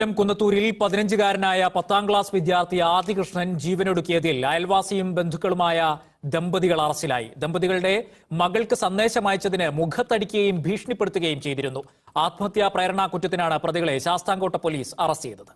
കൊല്ലം കുന്നത്തൂരിൽ പതിനഞ്ചുകാരനായ പത്താം ക്ലാസ് വിദ്യാർത്ഥി ആദികൃഷ്ണൻ ജീവനൊടുക്കിയതിൽ അയൽവാസിയും ബന്ധുക്കളുമായ ദമ്പതികൾ അറസ്റ്റിലായി. ദമ്പതികളുടെ മകൾക്ക് സന്ദേശം അയച്ചതിന് മുഖത്തടിക്കുകയും ഭീഷണിപ്പെടുത്തുകയും ചെയ്തിരുന്നു. ആത്മഹത്യാ പ്രേരണാ കുറ്റത്തിനാണ് പ്രതികളെ ശാസ്താംകോട്ട പോലീസ് അറസ്റ്റ് ചെയ്തത്.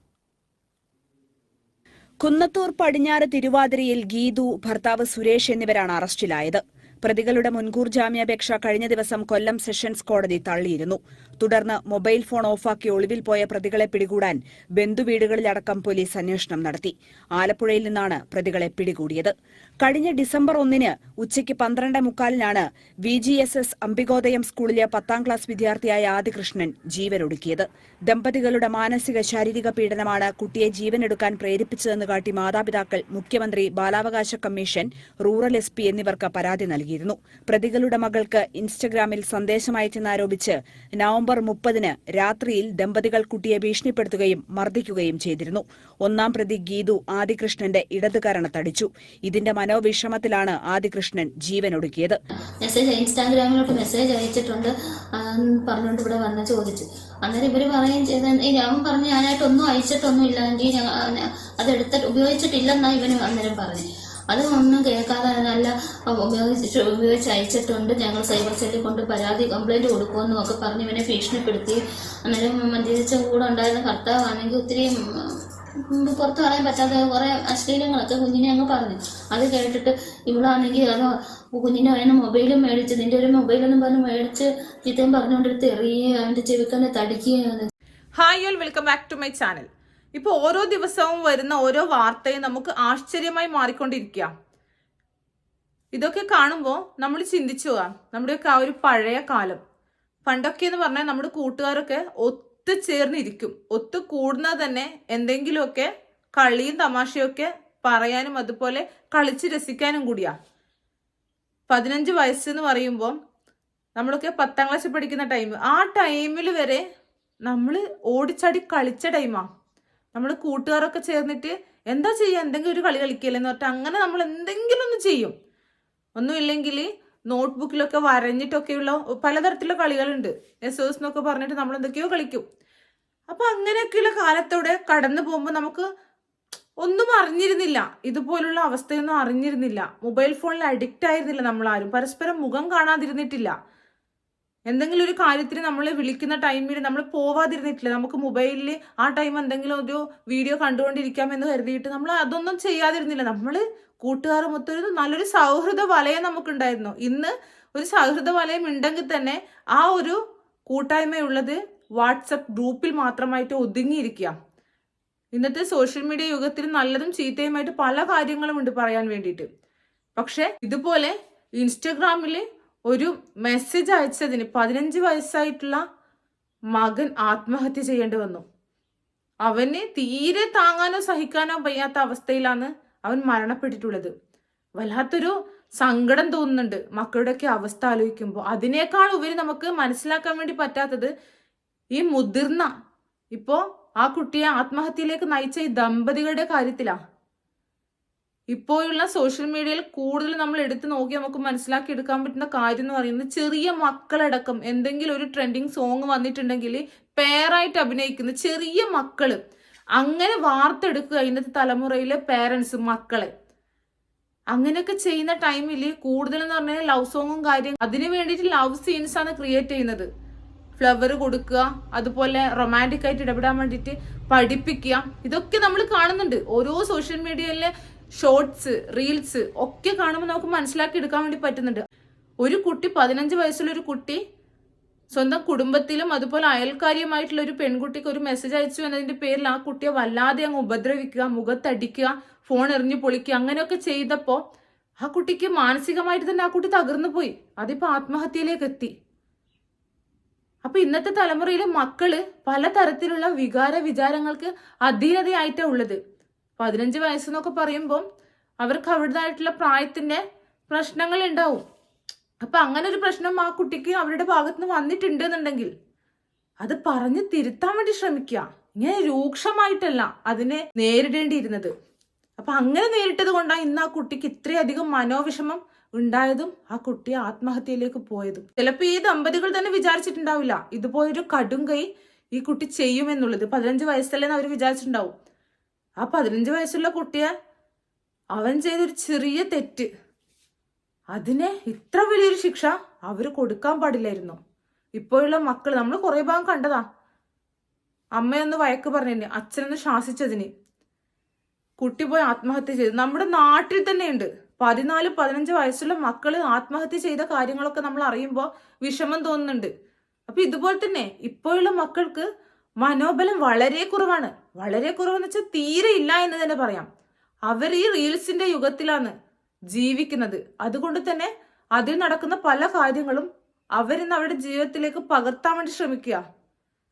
കുന്നത്തൂർ പടിഞ്ഞാറ് തിരുവാതിരയിൽ ഗീതു ഭർത്താവ് സുരേഷ് എന്നിവരാണ് അറസ്റ്റിലായത്. പ്രതികളുടെ മുൻകൂർ ജാമ്യാപേക്ഷ കഴിഞ്ഞ ദിവസം കൊല്ലം സെഷൻസ് കോടതി തള്ളിയിരുന്നു. തുടർന്ന് മൊബൈൽ ഫോൺ ഓഫാക്കി ഒളിവിൽ പോയ പ്രതികളെ പിടികൂടാൻ ബന്ധുവീടുകളിലടക്കം പോലീസ് അന്വേഷണം നടത്തി. ആലപ്പുഴയിൽ നിന്നാണ് പ്രതികളെ പിടികൂടിയത്. കഴിഞ്ഞ ഡിസംബർ ഒന്നിന് ഉച്ചയ്ക്ക് പന്ത്രണ്ട് മുക്കാലിനാണ് V G S S Ambikodayam സ്കൂളിലെ പത്താം ക്ലാസ് വിദ്യാർത്ഥിയായ ആദികൃഷ്ണൻ ജീവനൊടുക്കിയത്. ദമ്പതികളുടെ മാനസിക ശാരീരിക പീഡനമാണ് കുട്ടിയെ ജീവനെടുക്കാൻ പ്രേരിപ്പിച്ചതെന്ന് കാട്ടി മാതാപിതാക്കൾ മുഖ്യമന്ത്രി ബാലാവകാശ കമ്മീഷൻ റൂറൽ എസ് എന്നിവർക്ക് പരാതി നൽകിയിരുന്നു. പ്രതികളുടെ മകൾക്ക് ഇൻസ്റ്റഗ്രാമിൽ സന്ദേശമയച്ചെന്നാരോപിച്ച് നവംബർ മുപ്പതിന് രാത്രിയിൽ ദമ്പതികൾ കുട്ടിയെ ഭീഷണിപ്പെടുത്തുകയും മർദ്ദിക്കുകയും ചെയ്തിരുന്നു. ഒന്നാം പ്രതി ഗീതു ആദികൃഷ്ണന്റെ ഇടതുകരണ തടിച്ചു. ഇതിന്റെ മനോവിഷമത്തിലാണ് ആദികൃഷ്ണൻ ജീവനൊടുക്കിയത്. മെസ്സേജ് ഇൻസ്റ്റാഗ്രാമിലോട്ട് മെസ്സേജ് അയച്ചിട്ടുണ്ട്. പറഞ്ഞുകൊണ്ട് ഇവിടെ വന്ന് ചോദിച്ചു. അന്നേരം ഇവർ പറയുകയും ചെയ്ത ഞാൻ പറഞ്ഞു ഞാനായിട്ടൊന്നും അയച്ചിട്ടൊന്നും ഇല്ല എങ്കിൽ ഞാൻ അത് എടുത്തിട്ട് ഉപയോഗിച്ചിട്ടില്ലെന്നാ ഇവന് അന്നേരം പറഞ്ഞു അത് ഒന്നും കേൾക്കാതെ നല്ല ഉപയോഗിച്ച് ഉപയോഗിച്ച് അയച്ചിട്ടുണ്ട്. ഞങ്ങൾ സൈബർ സെല്ലിൽ കൊണ്ട് പരാതി കംപ്ലൈന്റ് കൊടുക്കുമെന്നും ഒക്കെ പറഞ്ഞ് ഇവനെ ഭീഷണിപ്പെടുത്തി. അന്നേരം മദ്യപിച്ച കൂടെ ഉണ്ടായിരുന്ന ഭർത്താവാണെങ്കിൽ ഒത്തിരി പുറത്ത് പറയാൻ പറ്റാത്ത കുറെ അശ്ലീലങ്ങളൊക്കെ കുഞ്ഞിനെ അങ്ങ് പറഞ്ഞു. അത് കേട്ടിട്ട് ഇവളാണെങ്കിൽ അത് കുഞ്ഞിന്റെ അവന് മൊബൈലും മേടിച്ച് നിന്റെ ഒരു മൊബൈലൊന്നും പറഞ്ഞ് മേടിച്ച് ചിത്രം പറഞ്ഞുകൊണ്ടിരുത്ത് എറിയുകയും അവന്റെ ചെവിക്കന്നെ തടിക്കുകയും hi all welcome back to my channel ഇപ്പോൾ ഓരോ ദിവസവും വരുന്ന ഓരോ വാർത്തയും നമുക്ക് ആശ്ചര്യമായി മാറിക്കൊണ്ടിരിക്കുക. ഇതൊക്കെ കാണുമ്പോൾ നമ്മൾ ചിന്തിച്ചു പോവാം. നമ്മുടെയൊക്കെ ആ ഒരു പഴയ കാലം. പണ്ടൊക്കെ എന്ന് പറഞ്ഞാൽ നമ്മുടെ കൂട്ടുകാരൊക്കെ ഒത്തുചേർന്നിരിക്കും. ഒത്തു കൂടുന്നത് തന്നെ എന്തെങ്കിലുമൊക്കെ കളിയും തമാശയൊക്കെ പറയാനും അതുപോലെ കളിച്ച് രസിക്കാനും കൂടിയാ. പതിനഞ്ച് വയസ്സ് എന്ന് പറയുമ്പോൾ നമ്മളൊക്കെ പത്താം ക്ലാസ്സിൽ പഠിക്കുന്ന ടൈം ആ ടൈമിൽ വരെ നമ്മൾ ഓടിച്ചാടി കളിച്ച ടൈമാ നമ്മൾ കൂട്ടുകാരൊക്കെ ചേർന്നിട്ട് എന്താ ചെയ്യുക എന്തെങ്കിലും ഒരു കളി കളിക്കല്ലെന്ന് പറഞ്ഞിട്ട് അങ്ങനെ നമ്മൾ എന്തെങ്കിലും ഒന്ന് ചെയ്യും. ഒന്നുമില്ലെങ്കിൽ നോട്ട്ബുക്കിലൊക്കെ വരഞ്ഞിട്ടൊക്കെയുള്ള പലതരത്തിലുള്ള കളികളുണ്ട്. എസ് എസ് എന്നൊക്കെ പറഞ്ഞിട്ട് നമ്മൾ എന്തൊക്കെയോ കളിക്കും. അപ്പൊ അങ്ങനെയൊക്കെയുള്ള കാലത്തോടെ കടന്നു പോകുമ്പോൾ നമുക്ക് ഒന്നും അറിഞ്ഞിരുന്നില്ല. ഇതുപോലുള്ള അവസ്ഥയൊന്നും അറിഞ്ഞിരുന്നില്ല. മൊബൈൽ ഫോണിൽ അഡിക്റ്റ് ആയിരുന്നില്ല നമ്മൾ ആരും പരസ്പരം മുഖം കാണാതിരുന്നിട്ടില്ല. എന്തെങ്കിലും ഒരു കാര്യത്തിന് നമ്മൾ വിളിക്കുന്ന ടൈമിൽ നമ്മൾ പോവാതിരുന്നിട്ടില്ല. നമുക്ക് മൊബൈലിൽ ആ ടൈം എന്തെങ്കിലും ഒരു വീഡിയോ കണ്ടുകൊണ്ടിരിക്കാം എന്ന് കരുതിയിട്ട് നമ്മൾ അതൊന്നും ചെയ്യാതിരുന്നില്ല. നമ്മൾ കൂട്ടുകാർ മൊത്തം നല്ലൊരു സൗഹൃദ വലയം നമുക്കുണ്ടായിരുന്നു. ഇന്ന് ഒരു സൗഹൃദ വലയം ഉണ്ടെങ്കിൽ തന്നെ ആ ഒരു കൂട്ടായ്മയുള്ളത് വാട്സപ്പ് ഗ്രൂപ്പിൽ മാത്രമായിട്ട് ഒതുങ്ങിയിരിക്കുക. ഇന്നത്തെ സോഷ്യൽ മീഡിയ യുഗത്തിൽ നല്ലതും ചീത്തയുമായിട്ട് പല കാര്യങ്ങളും ഉണ്ട് പറയാൻ വേണ്ടിയിട്ട്. പക്ഷെ ഇതുപോലെ ഇൻസ്റ്റഗ്രാമിൽ ഒരു മെസ്സേജ് അയച്ചതിന് പതിനഞ്ച് വയസ്സായിട്ടുള്ള മകൻ ആത്മഹത്യ ചെയ്യേണ്ടി വന്നു. അവന് തീരെ താങ്ങാനോ സഹിക്കാനോ വയ്യാത്ത അവസ്ഥയിലാണ് അവൻ മരണപ്പെട്ടിട്ടുള്ളത്. വല്ലാത്തൊരു സങ്കടം തോന്നുന്നുണ്ട് മക്കളുടെയൊക്കെ അവസ്ഥ ആലോചിക്കുമ്പോൾ. അതിനേക്കാൾ ഉപരി നമുക്ക് മനസ്സിലാക്കാൻ വേണ്ടി പറ്റാത്തത് ഈ മുതിർന്ന ഇപ്പോ ആ കുട്ടിയെ ആത്മഹത്യയിലേക്ക് നയിച്ച ഈ ദമ്പതികളുടെ കാര്യത്തിലാ. ഇപ്പോഴുള്ള സോഷ്യൽ മീഡിയയിൽ കൂടുതൽ നമ്മൾ എടുത്തു നോക്കി നമുക്ക് മനസ്സിലാക്കി എടുക്കാൻ പറ്റുന്ന കാര്യം എന്ന് പറയുന്നത് ചെറിയ മക്കളടക്കം. എന്തെങ്കിലും ഒരു ട്രെൻഡിങ് സോങ് വന്നിട്ടുണ്ടെങ്കിൽ പേരായിട്ട് അഭിനയിക്കുന്ന ചെറിയ മക്കൾ അങ്ങനെ വാർത്തെടുക്കുക ഇന്നത്തെ തലമുറയിലെ പേരൻസ് മക്കളെ. അങ്ങനെയൊക്കെ ചെയ്യുന്ന ടൈമിൽ കൂടുതൽ എന്ന് പറഞ്ഞാൽ ലവ് സോങ്ങും കാര്യം അതിന് വേണ്ടിയിട്ട് ലവ് സീൻസ് ആണ് ക്രിയേറ്റ് ചെയ്യുന്നത്. ഫ്ലവർ കൊടുക്കുക അതുപോലെ റൊമാന്റിക് ആയിട്ട് ഇടപെടാൻ വേണ്ടിയിട്ട് പഠിപ്പിക്കുക. ഇതൊക്കെ നമ്മൾ കാണുന്നുണ്ട്. ഓരോ സോഷ്യൽ മീഡിയയിലെ ഷോർട്സ് റീൽസ് ഒക്കെ കാണുമ്പോൾ നമുക്ക് മനസ്സിലാക്കി എടുക്കാൻ വേണ്ടി പറ്റുന്നുണ്ട്. ഒരു കുട്ടി പതിനഞ്ച് വയസ്സുള്ള ഒരു കുട്ടി സ്വന്തം കുടുംബത്തിലും അതുപോലെ അയൽക്കാരിയുമായിട്ടുള്ള ഒരു പെൺകുട്ടിക്ക് ഒരു മെസ്സേജ് അയച്ചു എന്നതിന്റെ പേരിൽ ആ കുട്ടിയെ വല്ലാതെ അങ്ങ് ഉപദ്രവിക്കുക മുഖത്തടിക്കുക ഫോൺ എറിഞ്ഞു പൊളിക്കുക അങ്ങനെയൊക്കെ ചെയ്തപ്പോൾ ആ കുട്ടിക്ക് മാനസികമായിട്ട് തന്നെ ആ കുട്ടി തകർന്നു പോയി. അതിപ്പോ ആത്മഹത്യയിലേക്ക് എത്തി. അപ്പൊ ഇന്നത്തെ തലമുറയിലെ മക്കൾ പലതരത്തിലുള്ള വികാര വിചാരങ്ങൾക്ക് അധീനതയായിട്ടാണ് ഉള്ളത്. പതിനഞ്ച് വയസ്സെന്നൊക്കെ പറയുമ്പോൾ അവർക്ക് അവരുടേതായിട്ടുള്ള പ്രായത്തിന്റെ പ്രശ്നങ്ങൾ ഉണ്ടാവും അപ്പൊ അങ്ങനെ ഒരു പ്രശ്നം ആ കുട്ടിക്ക് അവരുടെ ഭാഗത്ത് നിന്ന് വന്നിട്ടുണ്ട് എന്നുണ്ടെങ്കിൽ അത് പറഞ്ഞ് തിരുത്താൻ വേണ്ടി ശ്രമിക്കുക. ഇങ്ങനെ രൂക്ഷമായിട്ടല്ല അതിനെ നേരിടേണ്ടിയിരുന്നത്. അപ്പൊ അങ്ങനെ നേരിട്ടത് കൊണ്ടാണ് ഇന്ന് ആ കുട്ടിക്ക് ഇത്രയധികം മനോവിഷമം ഉണ്ടായതും ആ കുട്ടി ആത്മഹത്യയിലേക്ക് പോയതും. ചിലപ്പോൾ ഈ ദമ്പതികൾ തന്നെ വിചാരിച്ചിട്ടുണ്ടാവില്ല ഇതുപോലൊരു കടും കൈ ഈ കുട്ടി ചെയ്യുമെന്നുള്ളത് പതിനഞ്ച് വയസ്സല്ലേന്ന് അവർ വിചാരിച്ചിട്ടുണ്ടാവും. ആ പതിനഞ്ച് വയസ്സുള്ള കുട്ടിയെ അവൻ ചെയ്തൊരു ചെറിയ തെറ്റ്. അതിനെ ഇത്ര വലിയൊരു ശിക്ഷ അവർ കൊടുക്കാൻ പാടില്ലായിരുന്നു. ഇപ്പോഴുള്ള മക്കൾ നമ്മൾ കുറെ ഭാഗം കണ്ടതാ. അമ്മയൊന്ന് വയക്ക് പറഞ്ഞു അച്ഛനൊന്ന് ശാസിച്ചതിന്. കുട്ടി പോയി ആത്മഹത്യ ചെയ്തു. നമ്മുടെ നാട്ടിൽ തന്നെ ഉണ്ട് പതിനാല് പതിനഞ്ച് വയസ്സുള്ള മക്കൾ ആത്മഹത്യ ചെയ്ത കാര്യങ്ങളൊക്കെ നമ്മൾ അറിയുമ്പോൾ വിഷമം തോന്നുന്നുണ്ട്. അപ്പൊ ഇതുപോലെ തന്നെ ഇപ്പോഴുള്ള മക്കൾക്ക് മനോബലം വളരെ കുറവാണ്. വളരെ കുറവെന്ന് വെച്ചാൽ തീരെ ഇല്ല എന്ന് തന്നെ പറയാം. അവർ ഈ റീൽസിന്റെ യുഗത്തിലാണ് ജീവിക്കുന്നത്. അതുകൊണ്ട് തന്നെ അതിൽ നടക്കുന്ന പല കാര്യങ്ങളും അവരിന്ന് അവരുടെ ജീവിതത്തിലേക്ക് പകർത്താൻ വേണ്ടി ശ്രമിക്കുക.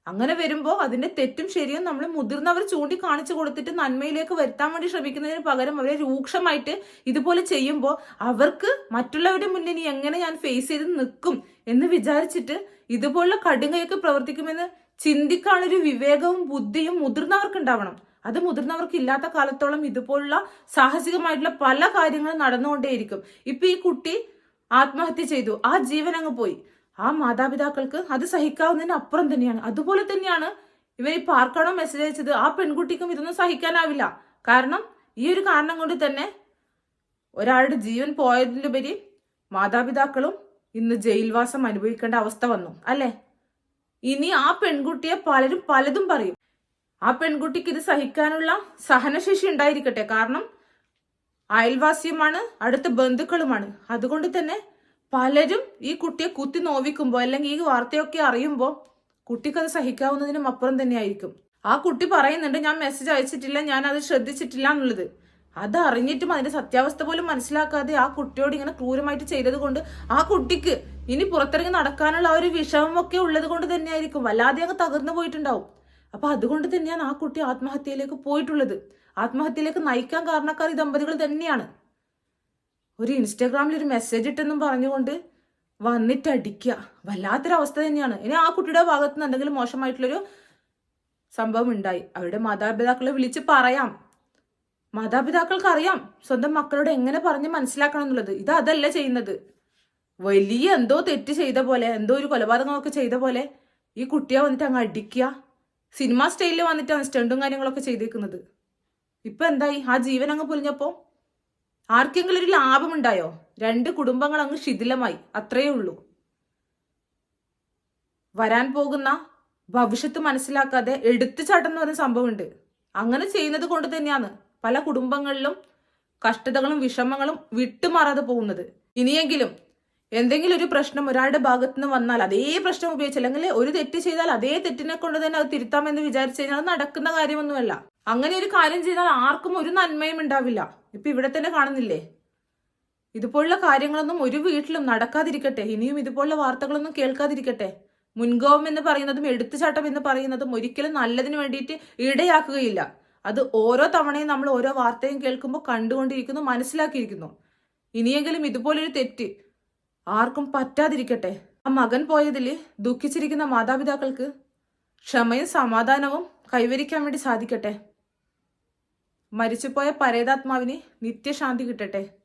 അങ്ങനെ വരുമ്പോൾ അതിന്റെ തെറ്റും ശരിയും നമ്മൾ മുതിർന്നവർ ചൂണ്ടിക്കാണിച്ചു കൊടുത്തിട്ട് നന്മയിലേക്ക് വരുത്താൻ വേണ്ടി ശ്രമിക്കുന്നതിന് പകരം അവരെ രൂക്ഷമായിട്ട് ഇതുപോലെ ചെയ്യുമ്പോൾ അവർക്ക് മറ്റുള്ളവരുടെ മുന്നിൽ എങ്ങനെ ഞാൻ ഫേസ് ചെയ്ത് നിൽക്കും എന്ന് വിചാരിച്ചിട്ട് ഇതുപോലുള്ള കടുങ്ങയൊക്കെ പ്രവർത്തിക്കുമെന്ന് ചിന്തിക്കാനൊരു വിവേകവും ബുദ്ധിയും മുതിർന്നവർക്ക് ഉണ്ടാവണം അത് മുതിർന്നവർക്ക് ഇല്ലാത്ത കാലത്തോളം ഇതുപോലുള്ള സാഹസികമായിട്ടുള്ള പല കാര്യങ്ങളും നടന്നുകൊണ്ടേയിരിക്കും. ഇപ്പൊ ഈ കുട്ടി ആത്മഹത്യ ചെയ്തു. ആ ജീവൻ അങ്ങ് പോയി. ആ മാതാപിതാക്കൾക്ക് അത് സഹിക്കാവുന്നതിന് അപ്പുറം തന്നെയാണ്. അതുപോലെ തന്നെയാണ് ഇവർ ഇപ്പൊ ആർക്കാണോ മെസ്സേജ് അയച്ചത്? ആ പെൺകുട്ടിക്കും ഇതൊന്നും സഹിക്കാനാവില്ല. കാരണം ഈ ഒരു കാരണം കൊണ്ട് തന്നെ ഒരാളുടെ ജീവൻ പോയതിലുപരി മാതാപിതാക്കളും ഇന്ന് ജയിൽവാസം അനുഭവിക്കേണ്ട അവസ്ഥ വന്നു. അല്ലേ? ഇനി ആ പെൺകുട്ടിയെ പലരും പലതും പറയും. ആ പെൺകുട്ടിക്ക് ഇത് സഹിക്കാനുള്ള സഹനശേഷി ഉണ്ടായിരിക്കട്ടെ. കാരണം അയൽവാസിയുമാണ് അടുത്ത ബന്ധുക്കളുമാണ്. അതുകൊണ്ട് തന്നെ പലരും ഈ കുട്ടിയെ കുത്തി നോവിക്കുമ്പോൾ അല്ലെങ്കിൽ ഈ വാർത്തയൊക്കെ അറിയുമ്പോൾ കുട്ടിക്കത് സഹിക്കാവുന്നതിനും അപ്പുറം തന്നെയായിരിക്കും ആ കുട്ടി പറയുന്നുണ്ട് ഞാൻ മെസ്സേജ് അയച്ചിട്ടില്ല ഞാൻ അത് ശ്രദ്ധിച്ചിട്ടില്ല എന്നുള്ളത്. അത് അറിഞ്ഞിട്ടും അതിന്റെ സത്യാവസ്ഥ പോലും മനസ്സിലാക്കാതെ ആ കുട്ടിയോട് ഇങ്ങനെ ക്രൂരമായിട്ട് ചെയ്തത് കൊണ്ട് ആ കുട്ടിക്ക് ഇനി പുറത്തിറങ്ങി നടക്കാനുള്ള ആ ഒരു വിഷമമൊക്കെ ഉള്ളത് കൊണ്ട് തന്നെയായിരിക്കും. വല്ലാതെ അങ്ങ് തകർന്നു പോയിട്ടുണ്ടാവും. അപ്പൊ അതുകൊണ്ട് തന്നെയാണ് ആ കുട്ടി ആത്മഹത്യയിലേക്ക് പോയിട്ടുള്ളത്. ആത്മഹത്യയിലേക്ക് നയിക്കാൻ കാരണക്കാർ ഈ ദമ്പതികൾ തന്നെയാണ്. ഒരു ഇൻസ്റ്റാഗ്രാമിൽ ഒരു മെസ്സേജ് ഇട്ടെന്നും പറഞ്ഞുകൊണ്ട് വന്നിട്ട് അടിക്കുക വല്ലാത്തൊരവസ്ഥ തന്നെയാണ്. ഇനി ആ കുട്ടിയുടെ ഭാഗത്ത് നിന്ന് എന്തെങ്കിലും മോശമായിട്ടുള്ളൊരു സംഭവം ഉണ്ടായി. അവരുടെ മാതാപിതാക്കളെ വിളിച്ച് പറയാം. മാതാപിതാക്കൾക്ക് അറിയാം സ്വന്തം മക്കളോട് എങ്ങനെ പറഞ്ഞ് മനസ്സിലാക്കണം എന്നുള്ളത്. ഇത് അതല്ല ചെയ്യുന്നത്. വലിയ എന്തോ തെറ്റ് ചെയ്ത പോലെ എന്തോ ഒരു കൊലപാതകമൊക്കെ ചെയ്ത പോലെ ഈ കുട്ടിയെ വന്നിട്ട് അങ്ങ് അടിക്കുക സിനിമ സ്റ്റൈലിൽ വന്നിട്ടാണ് സ്റ്റണ്ടും കാര്യങ്ങളൊക്കെ ചെയ്തേക്കുന്നത്. ഇപ്പൊ എന്തായി? ആ ജീവൻ അങ്ങ് പൊലിഞ്ഞപ്പോ ആർക്കെങ്കിലും ഒരു ലാഭമുണ്ടായോ? രണ്ട് കുടുംബങ്ങൾ അങ്ങ് ശിഥിലമായി അത്രയേ ഉള്ളൂ. വരാൻ പോകുന്ന ഭവിഷ്യത്ത് മനസ്സിലാക്കാതെ എടുത്തുചാട്ടം എന്ന് പറയുന്ന സംഭവമുണ്ട്. അങ്ങനെ ചെയ്യുന്നത് കൊണ്ട് തന്നെയാണ് പല കുടുംബങ്ങളിലും കഷ്ടതകളും വിഷമങ്ങളും വിട്ടുമാറാതെ പോകുന്നത്. ഇനിയെങ്കിലും എന്തെങ്കിലും ഒരു പ്രശ്നം ഒരാളുടെ ഭാഗത്തു നിന്ന് വന്നാൽ അതേ പ്രശ്നം ഉപയോഗിച്ച് അല്ലെങ്കിൽ ഒരു തെറ്റ് ചെയ്താൽ അതേ തെറ്റിനെ കൊണ്ട് തന്നെ അത് തിരുത്താമെന്ന് വിചാരിച്ചു കഴിഞ്ഞാൽ അത് നടക്കുന്ന കാര്യമൊന്നുമല്ല. അങ്ങനെ ഒരു കാര്യം ചെയ്താൽ ആർക്കും ഒരു നന്മയും ഉണ്ടാവില്ല. ഇപ്പൊ ഇവിടെ തന്നെ കാണുന്നില്ലേ? ഇതുപോലുള്ള കാര്യങ്ങളൊന്നും ഒരു വീട്ടിലും നടക്കാതിരിക്കട്ടെ. ഇനിയും ഇതുപോലുള്ള വാർത്തകളൊന്നും കേൾക്കാതിരിക്കട്ടെ. മുൻകോപം എന്ന് പറയുന്നതും എടുത്തുചാട്ടം എന്ന് പറയുന്നതും ഒരിക്കലും നല്ലതിന് വേണ്ടിയിട്ട് ഇടയാക്കുകയില്ല. അത് ഓരോ തവണയും നമ്മൾ ഓരോ വാർത്തയും കേൾക്കുമ്പോൾ കണ്ടുകൊണ്ടിരിക്കുന്നു മനസ്സിലാക്കിയിരിക്കുന്നു. ഇനിയെങ്കിലും ഇതുപോലൊരു തെറ്റ് ആർക്കും പറ്റാതിരിക്കട്ടെ. ആ മകൻ പോയതിൽ ദുഃഖിച്ചിരിക്കുന്ന മാതാപിതാക്കൾക്ക് ക്ഷമയും സമാധാനവും കൈവരിക്കാൻ വേണ്ടി സാധിക്കട്ടെ. മരിച്ചുപോയ പരേതാത്മാവിന് നിത്യശാന്തി കിട്ടട്ടെ.